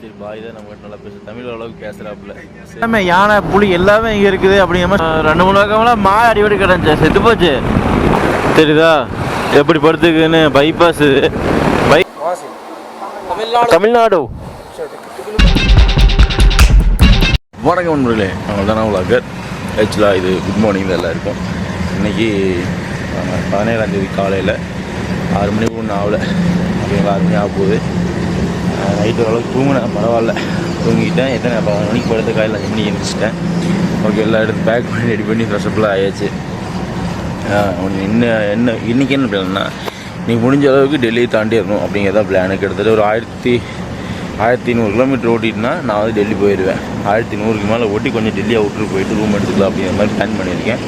சரி பாய் தான் நம்ம நல்லா பேச தமிழ் அளவுக்கு பேசுகிறாப்புல எல்லாமே யானை புலி எல்லாமே இங்கே இருக்குது அப்படிங்கிற மாதிரி ரெண்டு மூணு வருஷம்லாம் மா அடிபடி கிடந்துச்சு. செத்து போச்சு. தெரியுதா? எப்படி படுத்துக்குன்னு பைபாஸ் பை தமிழ்நாடு. வணக்கம் நண்பர்களே. நாங்கள் தானே உலகர் ஆக்சுவலாக இது குட் மார்னிங் எல்லாம் இருக்கும் இன்றைக்கி பதினேழாம் தேதி காலையில் ஆறு மணிக்கு ஒன்றும் ஆகலை. ஓகேங்களா ஆறு மணி ஆக போகுது. நைட்டு ஓரளவுக்கு தூங்கினேன் பரவாயில்ல. தூங்கிட்டேன். எத்தனை பதினொரு மணிக்கு படுத்த காலையில் அஞ்சு மணிக்கு எழுந்திரிச்சிட்டேன் ஓகே எல்லா எடுத்து பேக் பண்ணி ரெடி பண்ணி ஃப்ரெஷ்அப்லாம் ஆயாச்சு. ஒன்று இன்னும் என்ன இன்றைக்கி என்ன பிளான்னா நீ முடிஞ்ச அளவுக்கு டெல்லியை தாண்டி இருக்கணும் அப்படிங்கிறத பிளானு கிட்டத்தட்ட ஒரு ஆயிரத்தி ஆயிரத்தி நூறு கிலோமீட்டர் ஓட்டிட்டுனா நான் வந்து டெல்லி போயிடுவேன் ஆயிரத்தி நூறுக்கு மேலே ஓட்டி கொஞ்சம் டெல்லி அவுட்ரு போயிட்டு ரூம் எடுத்துக்கலாம் அப்படிங்கிற மாதிரி பிளான் பண்ணியிருக்கேன்.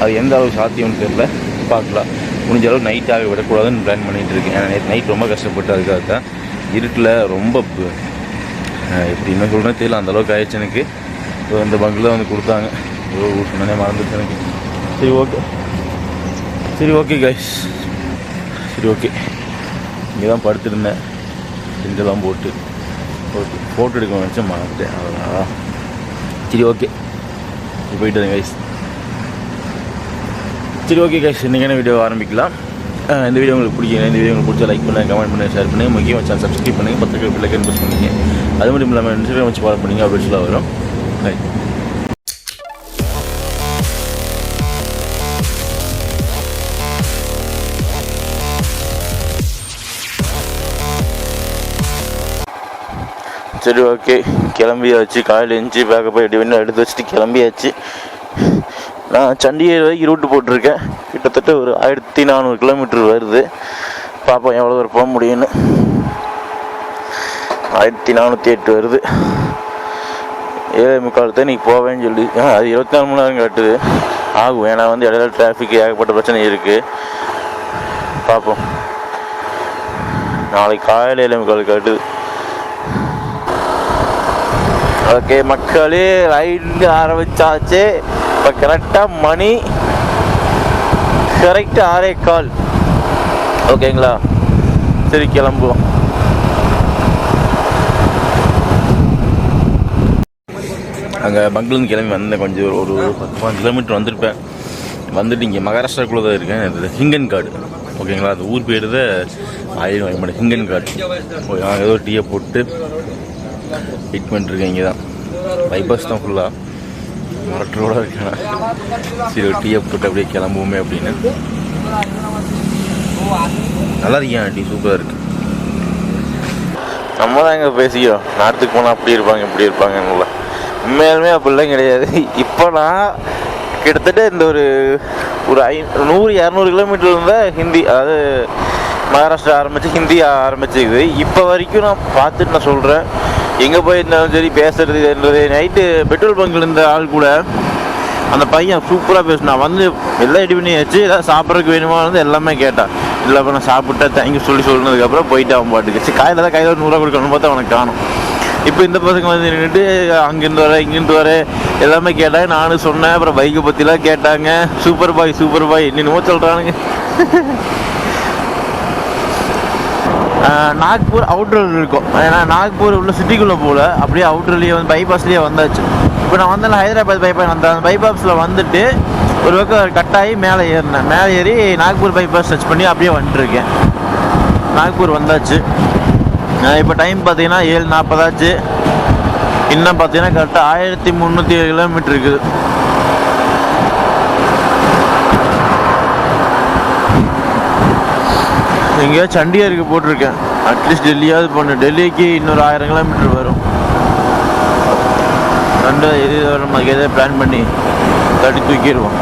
அது எந்த அளவுக்கு சாத்தியம்னு தெரில பார்க்கலாம். முடிஞ்ச அளவுக்கு நைட்டாக விடக்கூடாதுன்னு பிளான் பண்ணிகிட்டு இருக்கேன். ஏன்னா நேற்று நைட் ரொம்ப கஷ்டப்பட்டு அதுக்காக தான் இருட்டில் ரொம்ப எப்படி என்ன சொல்கிறேன் தெரியல அந்தளவுக்கு ஆயிடுச்சு எனக்கு. ஸோ இந்த பங்கில் வந்து கொடுத்தாங்க. ஐயோ சொன்னே மறந்துச்சு எனக்கு. சரி ஓகே. சரி ஓகே கைஸ் சரி ஓகே. இங்கே தான் படுத்திருந்தேன். செஞ்செல்லாம் போட்டு. ஓகே ஃபோட்டோ எடுக்க நினச்சேன் மறந்துட்டேன். அவ்வளோதான் சரி ஓகே. போயிட்டு கைஸ் சரி ஓகே கைஸ் இன்றைக்கான வீடியோ ஆரம்பிக்கலாம். இந்த வீடியோ உங்களுக்கு பிடிக்கும் இந்த வீடியோ உங்களுக்கு பிடிச்சா லைக் பண்ணுங்கள் கமெண்ட் பண்ணுங்கள் ஷேர் பண்ணுங்கள் முக்கியமாக சேனல் சப்ஸ்கிரைப் பண்ணுங்கள் பத்திரிக்கை பிள்ளைக்கு போஸ்ட் பண்ணுங்க. அது மட்டும் இல்லாமல் இன்ஸ்டாகிராம் வச்சு ஃபாலோ பண்ணுங்க அப்டேட்ஸ்லாம் வரும். Bye. சரி ஓகே கிளம்பியாச்சு. காலையில் எழுந்துச்சி பேக்கப் போய் ரெடி பண்ணி எடுத்து வச்சுட்டு கிளம்பியாச்சு. நான் சண்டிகர் வரைக்கும் ரூட்டு போட்டிருக்கேன். கிட்டத்தட்ட ஒரு ஆயிரத்தி நானூறு கிலோமீட்டர் வருது. பார்ப்போம் எவ்வளோ தூரம் போக முடியும்னு. ஆயிரத்தி நானூற்றி எட்டு வருது. ஏழை முக்காலத்தை நீ போவேன்னு சொல்லி ஆ அது இருபத்தி நாலு மணி நேரம் காட்டுது. ஆகும் ஏன்னா வந்து இடையில டிராஃபிக் ஏகப்பட்ட பிரச்சனை இருக்குது பார்ப்போம் நாளைக்கு காலையில் ஏழை முக்கால் காட்டுது. ஓகே மக்களே ரைடு ஆரம்பிச்சாச்சு. இப்போ கரெக்டாக மணி கரெக்டாக ஆறே கால். ஓகேங்களா சரி கிளம்புவோம். அங்கே பங்களூர்ந்து கிளம்பி வந்தேன். கொஞ்சம் ஒரு ஒரு பத்து பதினஞ்சு கிலோமீட்டர் வந்திருப்பேன். வந்துட்டு இங்கே மகாராஷ்டிராக்குள்ளே தான் இருக்கேன். இது ஹிங்கன் காடு ஓகேங்களா அந்த ஊர் பேர் தான் ஆயிரம் வாங்க மாட்டேன் ஹிங்கன் காடு ஓகே, ஏதோ டீயை போட்டு வெயிட் பண்ணிட்டுருக்கேன் இங்கே தான் பைபாஸ் தான் ஃபுல்லாக மரட்டரோட இருக்கேன். சரி ஒரு டீயை போட்டு அப்படியே கிளம்புவோமே அப்படின்னு. நல்லா இருக்கேன் டீ சூப்பராக இருக்கு. நம்ம தான் எங்கே பேசிக்கிறோம். நாட்டுக்கு போனால் அப்படி இருப்பாங்க இப்படி இருப்பாங்கன்னு உண்மையாலுமே அப்படிலாம் கிடையாது. இப்போ நான் கிட்டத்தட்ட இந்த ஒரு ஒரு ஐ நூறு இரநூறு கிலோமீட்டர் இருந்தால் ஹிந்தி அதாவது மகாராஷ்டிரா ஆரம்பித்து ஹிந்தி ஆரம்பிச்சிருக்குது இப்போ வரைக்கும் நான் பார்த்துட்டு நான் சொல்கிறேன் எங்கே போயிருந்தாலும் சரி பேசுறது என்றது. நைட்டு பெட்ரோல் பங்க்கில் இருந்த ஆள் கூட அந்த பையன் சூப்பராக பேசினான். வந்து எல்லாம் ரெடி பண்ணியாச்சு. ஏதாவது சாப்பிட்றதுக்கு வேணுமா வந்து எல்லாமே கேட்டான். இல்லை அப்போ நான் சாப்பிட்டா தேங்க்யூ சொல்லி சொன்னதுக்கப்புறம் போயிட்டு அவன் பாட்டுக்கு. சரி காயில் தான் கையில் ஒரு நூறுரூவா கொடுக்கணும் பார்த்தா அவனுக்கு காணும். இப்போ இந்த பசங்க வந்து நின்றுட்டு அங்கேருந்து வர இங்கேருந்து வர எல்லாமே கேட்டாங்க. நானும் சொன்னேன். அப்புறம் பைக்கை பற்றிலாம் கேட்டாங்க. சூப்பர் பாய் சூப்பர் பாய் என்னென்னமோ சொல்கிறானுங்க நாக்பூர் அவுட்டரில் இருக்கும். ஏன்னா நாக்பூர் உள்ள சிட்டிக்குள்ளே போகல அப்படியே அவுட்டர்லேயே வந்து பைபாஸ்லேயே வந்தாச்சு. இப்போ நான் வந்தேன் ஹைதராபாத் பைபாஸ் வந்தேன். அந்த பைபாஸில் வந்துட்டு ஒரு பக்கம் கட்டாகி மேலே ஏறினேன். மேலே ஏறி நாக்பூர் பைபாஸ் டச் பண்ணி அப்படியே வந்துட்டுருக்கேன் நாக்பூர் வந்தாச்சு. இப்போ டைம் பார்த்தீங்கன்னா ஏழு நாற்பதாச்சு இன்னும் பார்த்தீங்கன்னா கரெக்டாக ஆயிரத்தி முந்நூற்றி ஏழு கிலோமீட்டர் இருக்குது. எங்கேயோ சண்டிகருக்கு போட்டிருக்கேன். அட்லீஸ்ட் டெல்லியாவது பண்ணு டெல்லிக்கு இன்னொரு ஆயிரம் கிலோமீட்டர் வரும். ரெண்டு எது நம்ம எதாவது பிளான் பண்ணி தட்டி தூக்கிடுவோம்.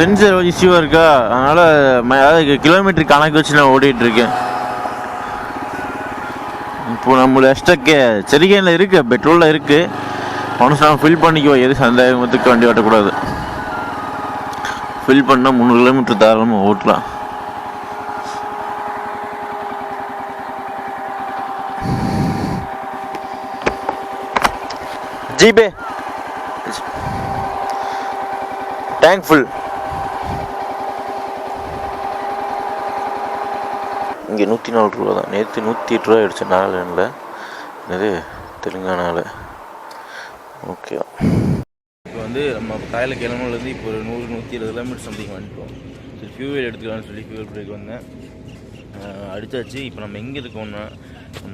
சென்சர் இஷ்யூவாக இருக்கா? அதனால் அதாவது கிலோமீட்டர் கணக்கு வச்சு நான் ஓடிட்டுருக்கேன் இப்போ நம்மள எக்ஸ்ட்ரா செரிகேனில் இருக்குது பெட்ரோலில் இருக்குது மனசு நான் ஃபில் பண்ணிக்குவோம். எது சந்தேகத்துக்கு வண்டி ஓட்டக்கூடாது. ஃபில் பண்ணால் முந்நூறு கிலோமீட்டர் தாராளமாக ஓட்டலாம். தேங்க்ஃபுல் இங்கே நூற்றி நாலு ரூபா தான். நேற்று நூற்றி எட்டு ரூபா ஆயிடுச்சு நாலு இது தெலுங்கானாவில் ஓகே இப்போ வந்து நம்ம காலையில் கிளம்புலேருந்து இப்போ ஒரு நூறு நூற்றி இருபது கிலோமீட்டர் சம்திங் வந்துட்டோம். சரி ஃபியூவல் எடுத்துக்கலாம்னு சொல்லி ஃபியூவல் பிரேக் வந்தேன். அடித்தாச்சு இப்போ நம்ம எங்கே இருக்கோம்னா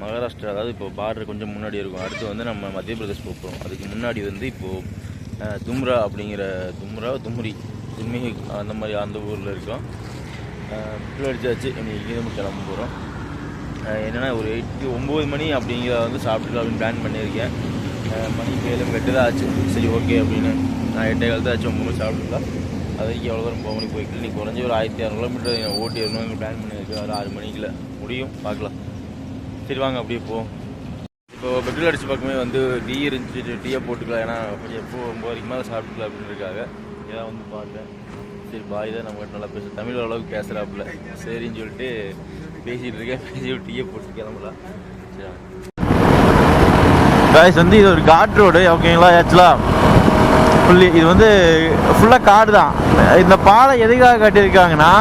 மகாராஷ்டிரா அதாவது இப்போ பார்டர் கொஞ்சம் முன்னாடி இருக்கும். அடுத்து வந்து நம்ம மத்திய பிரதேஷ் போகிறோம் அதுக்கு முன்னாடி வந்து இப்போது தும்ரா அப்படிங்கிற தும்ரா தும்ரி தும்மி அந்த மாதிரி அந்த ஊரில் இருக்கோம். பிள்ளை அடிச்சாச்சு. இன்னைக்கு இங்கே நம்ம கிளம்ப போகிறோம் என்னென்னா ஒரு எட்டு ஒம்பது மணி அப்படிங்கிற வந்து சாப்பிட்டுக்கலாம் அப்படின்னு பிளான் பண்ணியிருக்கேன். மணி இப்போ எட்டு தான் ஆச்சு. சரி ஓகே அப்படின்னு. நான் எட்டே காலத்து ஆச்சு ஒம்பது மணி சாப்பிட்டுக்கலாம். அதுக்கு எவ்வளோ தூரம் போக முடியும்? போய் நீ குறைஞ்சி ஒரு ஆயிரத்தி அறநூறு கிலோமீட்டர் ஓட்டி வரணும் பிளான் பண்ணியிருக்கேன். ஒரு ஆறு மணிக்குள்ள முடியும். பார்க்கலாம். சரி வாங்க அப்படியே போ இப்போ பெட்ரோல் அடிச்சு பார்க்கும்போது வந்து டீ இருந்துச்சு டீயை போட்டுக்கலாம். ஏன்னா கொஞ்சம் எப்போ ஒம்பது வரைக்கும் மேலே சாப்பிட்டுக்கலாம் அப்படின்னு இருக்காங்க இதான் வந்து பார்த்தேன். சரி பாய் தான் நம்ம நல்லா பேச. தமிழ் அளவுக்கு பேசுகிறாப்புல சரின்னு சொல்லிட்டு பேசிகிட்டு இருக்கேன். பேசி டீயை போட்டு கிளம்பலாம். சரி காய்ஸ் வந்து இது ஒரு காட் ரோடு ஓகேங்களா? ஆக்சுவலாக ஃபுல்லி இது வந்து ஃபுல்லாக காடு தான். இந்த பாலை எதுக்காக கட்டியிருக்காங்கன்னா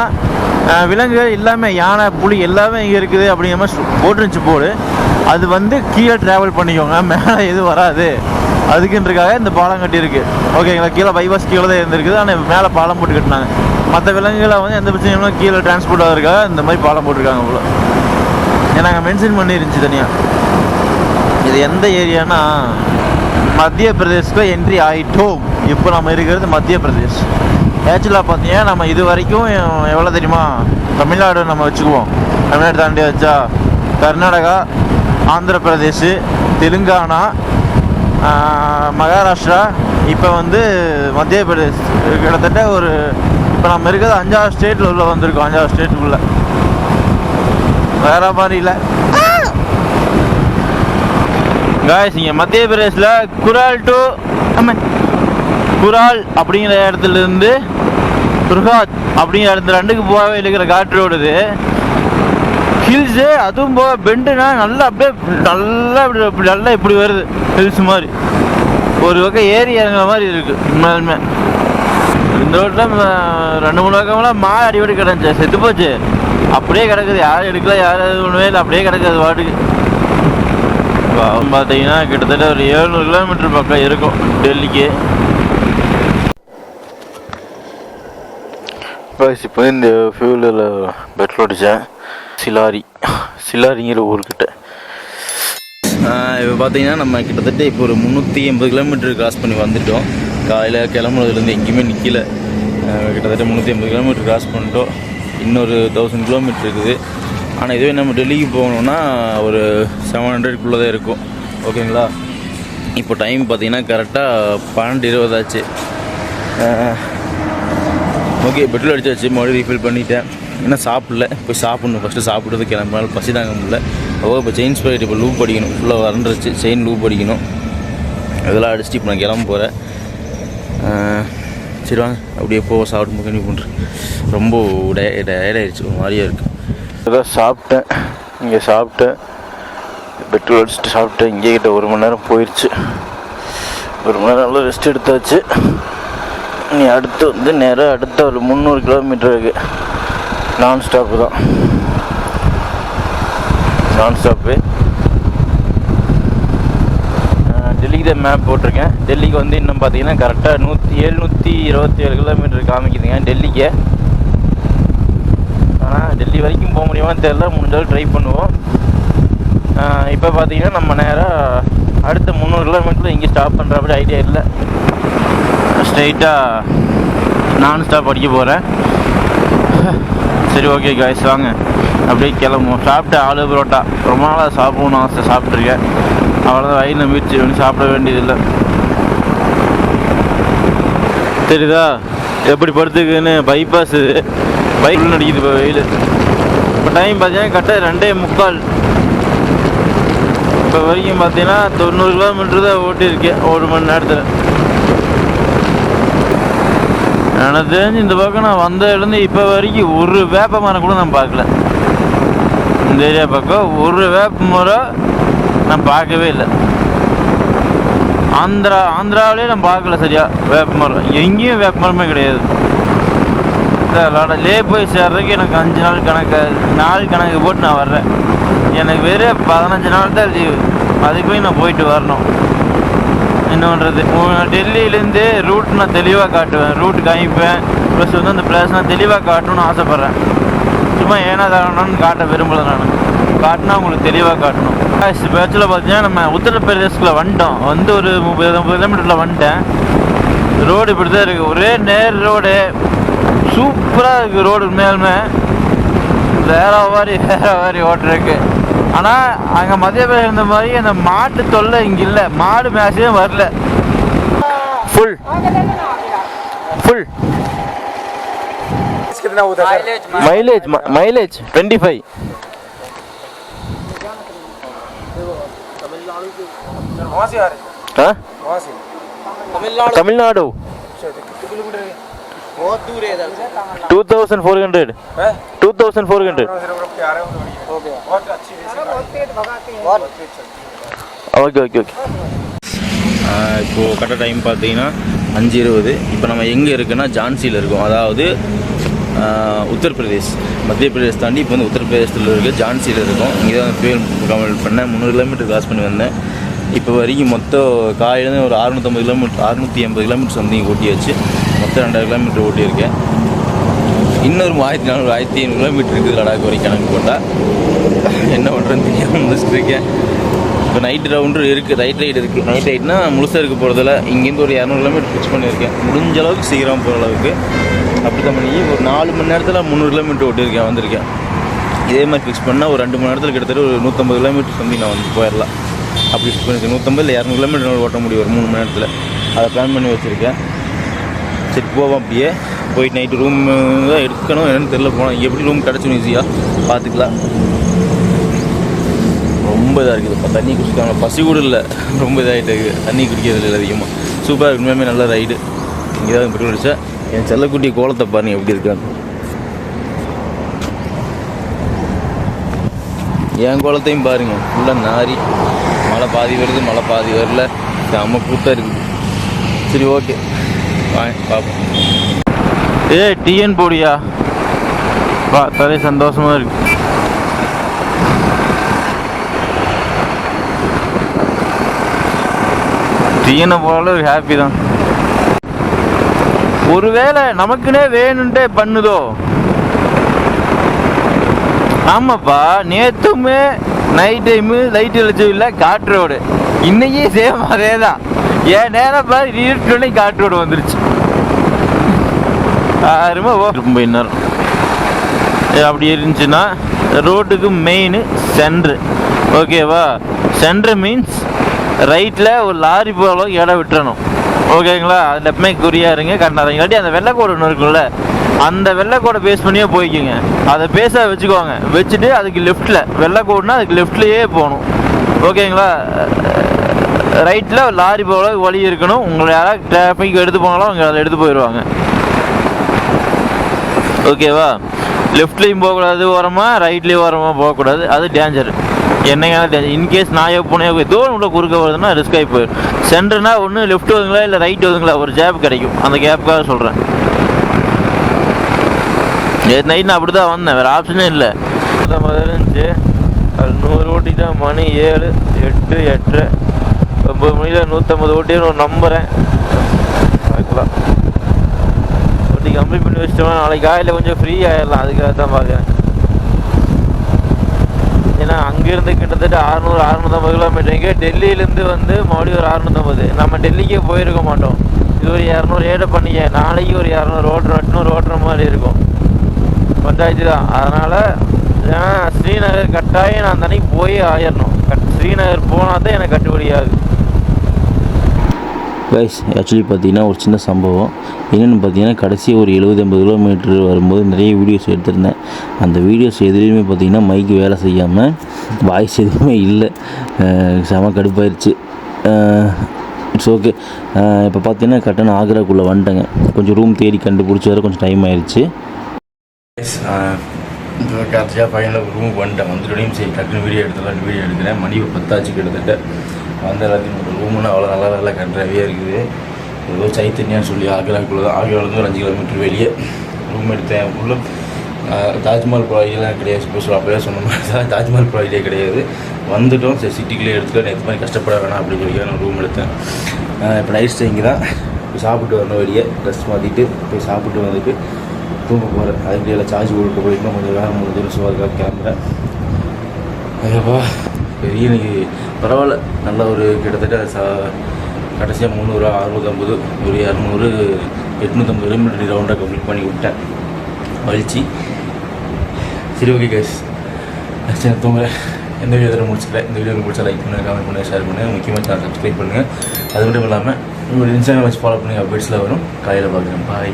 விலங்குகள் எல்லாமே யானை புலி எல்லாமே இங்கே இருக்குது அப்படிங்கிற மாதிரி சு- போட்டுருந்துச்சு போடு. அது வந்து கீழே ட்ராவல் பண்ணிக்கோங்க மேலே எதுவும் வராது. அதுக்குன்றக்காக இந்த பாலம் கட்டியிருக்கு. ஓகேங்களா கீழே பைபாஸ் கீழே தான் இருந்திருக்குது. ஆனால் மேலே பாலம் போட்டு கட்டினாங்க. மற்ற விலங்குகளை வந்து எந்த பிரச்சனையும் கீழே டிரான்ஸ்போர்ட் ஆகிறதுக்காக இந்த மாதிரி பாலம் போட்டிருக்காங்க போல. ஏன்னா அங்கே மென்ஷன் பண்ணிருந்துச்சு தனியாக இது எந்த ஏரியானா மத்திய பிரதேஷ்க்கு என்ட்ரி ஆகிட்டோம் இப்போ நம்ம இருக்கிறது மத்திய பிரதேஷ். ஆக்சுவலாக பார்த்தீங்கன்னா நம்ம இது வரைக்கும் எவ்வளோ தெரியுமா? தமிழ்நாடு நம்ம வச்சுக்குவோம். தமிழ்நாடு தாண்டி வச்சா கர்நாடகா ஆந்திர பிரதேஷ் தெலுங்கானா மகாராஷ்டிரா இப்போ வந்து மத்திய பிரதேஷ் கிட்டத்தட்ட ஒரு இப்போ நம்ம இருக்கிறது அஞ்சாவது ஸ்டேட்டில் உள்ள வந்திருக்கோம் அஞ்சாவது ஸ்டேட்டுக்குள்ளே வேற மாதிரி இல்லை. காய்ஸ் இங்கே மத்திய பிரதேசில் குரால் டு குரால் அப்படிங்கிற இடத்துல இருந்து துர்காத் அப்படிங்கிற இடத்துல ரெண்டுக்கு போகவே இருக்கிற காட்டு ரோடு இது ஹில்ஸு அதுவும் போக பெண்டுனா நல்லா அப்படியே நல்லா இப்படி நல்லா இப்படி வருது. ஹில்ஸ் மாதிரி. ஒரு பக்கம் ஏறி இறங்குற மாதிரி இருக்குது உண்மையாலுமே. இந்த ரோட்டில் ரெண்டு மூணு பக்கமெல்லாம் மா அடிபடி கிடந்துச்சு. செத்து போச்சு. அப்படியே கிடக்குது. யாரும் எடுக்கல யாரும் ஒன்றுமே இல்லை. அப்படியே கிடக்குது வாட்டுக்கு பார்த்தீங்கன்னா கிட்டத்தட்ட ஒரு ஏழ்நூறு கிலோமீட்டர் பக்கம் இருக்கும் டெல்லிக்கு. இப்போ இந்த ஃபியூலில் பெட்ரோல் அடித்தேன் சிலாரி. சிலாரிங்கிற ஊர்கிட்ட. இப்போ பார்த்தீங்கன்னா நம்ம கிட்டத்தட்ட இப்போ ஒரு முந்நூற்றி எண்பது கிலோமீட்டர் கிராஸ் பண்ணி வந்துட்டோம். காலையில் கிளம்புனதுலேருந்து எங்கேயுமே நிற்கல கிட்டத்தட்ட முந்நூற்றி எண்பது கிலோமீட்டர் கிராஸ் பண்ணிட்டோம். இன்னொரு தௌசண்ட் கிலோமீட்டர் இருக்குது. ஆனால் இதுவே நம்ம டெல்லிக்கு போகணுன்னா ஒரு செவன் ஹண்ட்ரட்குள்ளே தான் இருக்கும். ஓகேங்களா? இப்போ டைம் பார்த்தீங்கன்னா கரெக்டாக பன்னெண்டு இருபதாச்சு ஓகே பெட்ரோல் அடிச்சாச்சு. மறுபடியும் ரீஃபில் பண்ணிட்டேன். இன்னும் சாப்பிடல. போய் சாப்பிட்ணும். ஃபஸ்ட்டு சாப்பிட்றது கிளம்பினாலும் பசி தாங்க முடியல. அப்போ இப்போ செயின் ஸ்பைட் இப்போ லூப் அடிக்கணும். ஃபுல்லாக வறண்டுருச்சு. செயின் லூப் அடிக்கணும். இதெல்லாம் அடிச்சுட்டு இப்போ நான் கிளம்ப போகிறேன் சரி வாங்க. அப்படியே போக சாப்பிட்டு கண்டிப்பாக பண்ணுறேன் ரொம்ப டயர்டாயிருச்சு ஒரு மாதிரியாக இருக்குது இதான் சாப்பிட்டேன். இங்கே சாப்பிட்டேன். பெட்ரோல் அடிச்சுட்டு சாப்பிட்டேன். இங்கே கிட்ட ஒரு மணி நேரம் போயிடுச்சு ஒரு மணி நேரம் நல்லா ரெஸ்ட் எடுத்தாச்சு. நீ அடுத்து வந்து நேராக அடுத்த ஒரு முந்நூறு கிலோமீட்டர் இருக்குது நான் ஸ்டாப்பு தான். நான் ஸ்டாப்பு டெல்லிக்கு தான் மேப் போட்டிருக்கேன். டெல்லிக்கு வந்து இன்னும் பார்த்தீங்கன்னா கரெக்டாக நூற்றி எழுநூற்றி இருபத்தி ஏழு கிலோமீட்டர் காமிக்குதுங்க டெல்லிக்கு. ஆனால் டெல்லி வரைக்கும் போக முடியுமான்னு தெரியல. முடிஞ்சாலும் ட்ரை பண்ணுவோம். இப்போ பார்த்தீங்கன்னா நம்ம நேராக அடுத்த முந்நூறு கிலோமீட்டரில் இங்கே ஸ்டாப் பண்ணுற அப்படி ஐடியா இல்லை. ஸ்ட்ரெயிட்டாக நான் ஸ்டாப் அடிக்க போகிறேன் சரி ஓகே காய்ஸ் வாங்க. அப்படியே கிளம்புவோம். சாப்பிட்டு ஆலு பரோட்டா. ரொம்ப நாளாக சாப்பிடணும்னு ஆசை சாப்பிட்ருக்கேன் அவ்வளோதான் வயிறு முயற்சி பண்ணி சாப்பிட வேண்டியதில்லை. தெரியுதா? எப்படி படுத்துக்குன்னு பைபாஸ் பைக்கில் நடிக்குது இப்போ வெயில். இப்போ டைம் பார்த்தீங்கன்னா கரெக்டாக ரெண்டே முக்கால். இப்போ வரைக்கும் பார்த்தீங்கன்னா தொண்ணூறு கிலோமீட்டர் தான் ஓட்டியிருக்கேன் ஒரு மணி நேரத்தில். எனக்கு தெரிஞ்சு இந்த பக்கம் நான் வந்ததுலேருந்து இப்போ வரைக்கும் ஒரு வேப்ப மரம் கூட நான் பார்க்கல. இந்த ஏரியா பக்கம் ஒரு வேப்ப மரம் நான் பார்க்கவே இல்லை. ஆந்திரா ஆந்திராவிலே நான் பார்க்கல சரியா வேப்ப மரம். எங்கேயும் வேப்ப மரமே கிடையாது. இந்த லே போய் சேர்றதுக்கு எனக்கு அஞ்சு நாள் கணக்கு நாள் கணக்கு போட்டு நான் வர்றேன். எனக்கு வெறும் பதினஞ்சு நாள் தான் லீவு அதுக்கு போய் நான் போயிட்டு வரணும். என்ன பண்ணுறது டெல்லியிலேருந்து ரூட் நான் தெளிவாக காட்டுவேன். ரூட் காமிப்பேன் ப்ளஸ் வந்து அந்த பிளேஸ் நான் தெளிவாக காட்டணும்னு ஆசைப்பட்றேன். சும்மா ஏனா தானோன்னு காட்ட விரும்பலை நான். காட்டினா உங்களுக்கு தெளிவாக காட்டணும். பேச்சில் பார்த்தீங்கன்னா நம்ம உத்தரப்பிரதேசத்தில் வந்துட்டோம். வந்து ஒரு முப்பது முப்பது கிலோமீட்டரில் வந்துட்டேன். ரோடு இப்படி தான் இருக்குது ஒரே நேர் ரோடு சூப்பராக இருக்குது ரோடு மேலுமே வேற மாதிரி வேற மாதிரி ஓட்டுருக்கு. ஆனால் அங்கே மத்திய பிரதேசம் இருந்த மாதிரி அந்த மாட்டு தொல்லை இங்கே இல்லை. மாடு மேட்சே வரல. Full full mileage mileage twenty five Tamil Nadu. Two thousand four hundred two thousand four hundred okay okay okay இப்போது கரெக்டாக டைம் பார்த்தீங்கன்னா அஞ்சு இருபது. இப்போ நம்ம எங்கே இருக்குன்னா ஜான்சியில் இருக்கோம். அதாவது உத்தரப்பிரதேஷ். மத்திய பிரதேஷ் தாண்டி இப்போ வந்து உத்தரப்பிரதேசத்தில் இருக்குது ஜான்சியில் இருக்கோம். இங்கே தான் புயல் கமல் பண்ணேன். முந்நூறு கிலோமீட்டர் கிராஸ் பண்ணி வந்தேன். இப்போ வரைக்கும் மொத்தம் காலையிலேருந்து ஒரு அறுநூற்றம்பது கிலோமீட்டர் அறுநூற்றி எண்பது கிலோமீட்டர்ஸ் வந்து இங்கே ஓட்டியாச்சு. மொத்தம் ரெண்டாயிரம் கிலோமீட்டர் ஓட்டியிருக்கேன். இன்னொரு ஆயிரத்தி நானூறு ஆயிரத்தி ஐநூறு கிலோமீட்டர் இருக்குது லடாக் வரைக்கும் கணக்கு போட்டால் என்ன பண்ணுறேன்னு தெரியாமல் முடிச்சுட்டு இப்போ நைட் ரவுண்டு இருக்குது ரைட் ரைடு இருக்குது நைட் ரைட்னா முழுசாக இருக்க போகிறதில்ல இங்கேருந்து ஒரு இரநூறு கிலோமீட்டர் ஃபிக்ஸ் பண்ணியிருக்கேன். முடிஞ்ச அளவுக்கு சீக்கிரம் போகிற அளவுக்கு. அப்படி தான் பண்ணி ஒரு நாலு மணி நேரத்தில் முந்நூறு கிலோமீட்டர் ஓட்டியிருக்கேன் வந்திருக்கேன். இதே மாதிரி ஃபிக்ஸ் பண்ணால் ஒரு ரெண்டு மணி நேரத்தில் கிட்டத்தட்ட ஒரு நூற்றம்பது கிலோமீட்டர் சம்திங் நான் வந்து போயிடலாம் அப்படி ஃபிக்ஸ் பண்ணியிருக்கேன். நூற்றம்பது இல்லை இரநூறு கிலோமீட்டர் ஓட்ட முடியும் ஒரு மூணு மணி நேரத்தில். அதை பிளான் பண்ணி வச்சுருக்கேன். சரி போவோம் அப்படியே. போய் நைட்டு ரூம் தான் எடுக்கணும் என்னென்னு தெரில போனோம் எப்படி ரூம் கிடச்சிடும் ஈஸியாக பார்த்துக்கலாம். ரொம்ப இதாக இருக்குது. இப்போ தண்ணி குடிச்சிக்காங்க பசி கூட இல்லை. ரொம்ப இதாகிட்டு இருக்குது தண்ணி குடிக்கிறது இல்லை அதிகமாக சூப்பராக உண்மையுமே நல்ல ரைடு இங்கே தான் பெட்ரோல் அடிச்சா என் செல்லக்குட்டி கோலத்தை பாருங்க எப்படி இருக்காங்க என் கோலத்தையும் பாருங்க. ஃபுல்லாக நாரி. மழை பாதி வருது மழை பாதி வரல. செம்ம கூத்தாக இருக்குது சரி ஓகே பார்ப்போம் ஏ டிஎன் போடியா? பார்த்தாலே சந்தோஷமா இருக்கு. டிஎனை போல ஒரு ஹாப்பி தான். ஒருவேளை நமக்குனே வேணுன்ட்டே பண்ணுதோ? ஆமாப்பா நேத்துமே நைட் டைமு லைட் வெளிச்சம் இல்லை காட்டு ரோடு இன்னைக்கு சேம் அதே தான் என் நேரம் பாரு இருட்டுனே காட்டு ரோடு வந்துருச்சு. ஆறுமா ஓ ரொம்ப இன்னும் அப்படி இருந்துச்சுன்னா ரோட்டுக்கு மெயின் சென்ட்ரு ஓகேவா சென்ட்ரு மீன்ஸ் ரைட்டில் ஒரு லாரி போகிற இடம் விட்டுறணும். ஓகேங்களா அதில் எப்பவுமே குறியாக இருங்க கண்ணாதீங்க இல்லாட்டி அந்த வெள்ளைக்கோடு ஒன்று இருக்குல்ல அந்த வெள்ளைக்கோடை பேஸ் பண்ணியே போய்க்குங்க. அதை பேஸாக வச்சுக்கோங்க. வச்சுட்டு அதுக்கு லெஃப்ட்டில் வெள்ளைக்கோடுனா அதுக்கு லெஃப்ட்லேயே போகணும். ஓகேங்களா ரைட்டில் லாரி போகிற வழி இருக்கணும். உங்களை யாராவது டிராஃபிக் எடுத்து போனாலும் அவங்க அதில் எடுத்து போயிடுவாங்க. ஓகேவா லெஃப்ட்லேயும் போகக்கூடாது ஓரமாக ரைட்லேயும் ஓரமாக போகக்கூடாது. அது டேஞ்சர் என்னைக்கான டேஞ்சர் இன்கேஸ் நாயோ பூனையோ தூரம் உள்ள குறுக்க வருதுன்னா ரிஸ்க் ஆகி போயிடும். சென்டர்னா ஒன்று லெஃப்ட் வருதுங்களா இல்லை ரைட் வருதுங்களா? ஒரு கேப் கிடைக்கும். அந்த கேப்புக்காக சொல்கிறேன் நேற்று நைட் நான் அப்படி தான் வந்தேன். வேறு ஆப்ஷனே இல்லை. முதல்ல இருந்துச்சு அது நூறு ஓட்டிட்டா மணி. ஏழு எட்டு எட்டு ஐம்பது மணியில் நூற்றம்பது ஓட்டின்னு நம்புகிறேன் பார்க்கலாம். ஓட்டி கம்ப்ளீட் பண்ணி வச்சிட்டோம்னா நாளைக்கு காலையில் கொஞ்சம் ஃப்ரீ ஆயிடலாம். அதுக்காக தான் பார்க்குறேன். ஏன்னா அங்கேருந்து கிட்டத்தட்ட அறநூறு அறநூற்றம்பது கிலோமீட்டர் இங்கே டெல்லியிலேருந்து வந்து மறுபடியும் ஒரு அறநூற்றம்பது நம்ம டெல்லிக்கே போயிருக்க மாட்டோம். இது ஒரு இரநூறு ஏட பண்ணிக்க. நாளைக்கு ஒரு இரநூறு ஓட்டுற எட்நூறு ஓட்டுற மாதிரி இருக்கும். பஞ்சாயத்து தான். அதனால் ஏன்னா ஸ்ரீநகர் கட்டாயம் நான் அந்த அன்னைக்கு போய் ஆயிடணும் கட் ஸ்ரீநகர் போனால் தான் எனக்கு கட்டுப்படி ஆகுது. கைஸ் ஆக்சுவலி பார்த்தீங்கன்னா ஒரு சின்ன சம்பவம். என்னென்னு பார்த்தீங்கன்னா கடைசி ஒரு எழுபது எண்பது கிலோமீட்டர் வரும்போது நிறைய வீடியோஸ் எடுத்திருந்தேன். அந்த வீடியோஸ் எதுலேயுமே பார்த்தீங்கன்னா மைக்கு வேலை செய்யாமல் வாய்ஸ் எதுவுமே இல்லை. செம கடுப்பாயிருச்சு. இட்ஸ் ஓகே இப்போ பார்த்தீங்கன்னா கரெக்டான ஆக்ராக்குள்ளே வந்துட்டேங்க. கொஞ்சம் ரூம் தேடி கண்டுபிடிச்சி வர கொஞ்சம் டைம் ஆயிடுச்சு கடைசியாக பையனில் ரூம் வந்துட்டேன். வந்துட்டோடையும் சரி டக்குன்னு வீடியோ எடுத்துடலாம் வீடியோ எடுக்கிறேன். மணி பத்தாச்சு கிட்டத்தட்ட. வந்த எல்லாத்தையும் ஒரு ரூமுன்னா அவ்வளோ நல்லா நல்லா கண்ட்ராவியாக இருக்குது. ஏதோ சைத்தன்யான்னு சொல்லி ஆக்ராக்குள்ளே தான். ஆக்ராவிலேருந்து ஒரு அஞ்சு கிலோமீட்டர் வெளியே ரூம் எடுத்தேன். உள்ளே தாஜ்மஹால் ப்ராஜெக்ட்லாம் கிடையாது. ஸ்பெஷல் அப்போயே சொன்ன மாதிரி தான். தாஜ்மஹால் ப்ராஜெக்டே கிடையாது. வந்துட்டோம். சரி சிட்டிக்குள்ளே எடுத்துக்கலாம் நேற்று மாதிரி கஷ்டப்பட வேணாம். அப்படின்னு சொல்லி நான் ரூம் எடுத்தேன். இப்போ நைட் ஸ்டே இங்கே தான். சாப்பிட்டு வரணும் வெளியே. ட்ரெஸ் மாற்றிட்டு போய் சாப்பிட்டு வந்துட்டு தூங்க போகிறேன் அதுக்கு எல்லாம் சார்ஜ் கொடுக்க போயிட்டு கொஞ்சம் வேலை முடிஞ்சு ஸோ அதுக்காக கிளம்புறேன் ஐயப்பா. பெரிய பரவாயில்ல. நல்ல ஒரு கிட்டத்தட்ட சா கடைசியாக முந்நூறு அறுநூற்றம்பது ஒரு இரநூறு எட்நூற்றம்பது கிலோமீட்டர் ரவுண்டாக கம்ப்ளீட் பண்ணி விட்டேன். மகிழ்ச்சி. சரி ஓகே கேஸ் சரி தூங்க. எந்த வீடியோ முடிச்சுக்கல இந்த வீடியோ முடிச்சா லைக் பண்ணுங்கள் கமெண்ட் பண்ணுங்கள் ஷேர் பண்ணுங்கள் முக்கியமாக சேனல் சப்ஸ்கிரைப் பண்ணுங்கள் அது மட்டும் இல்லாமல் உங்களோட இன்ஸ்டாகிராம் வச்சு ஃபாலோ பண்ணுங்கள் அப்டேட்ஸில் வரும். காலையில் பார்க்குறேன் பாய்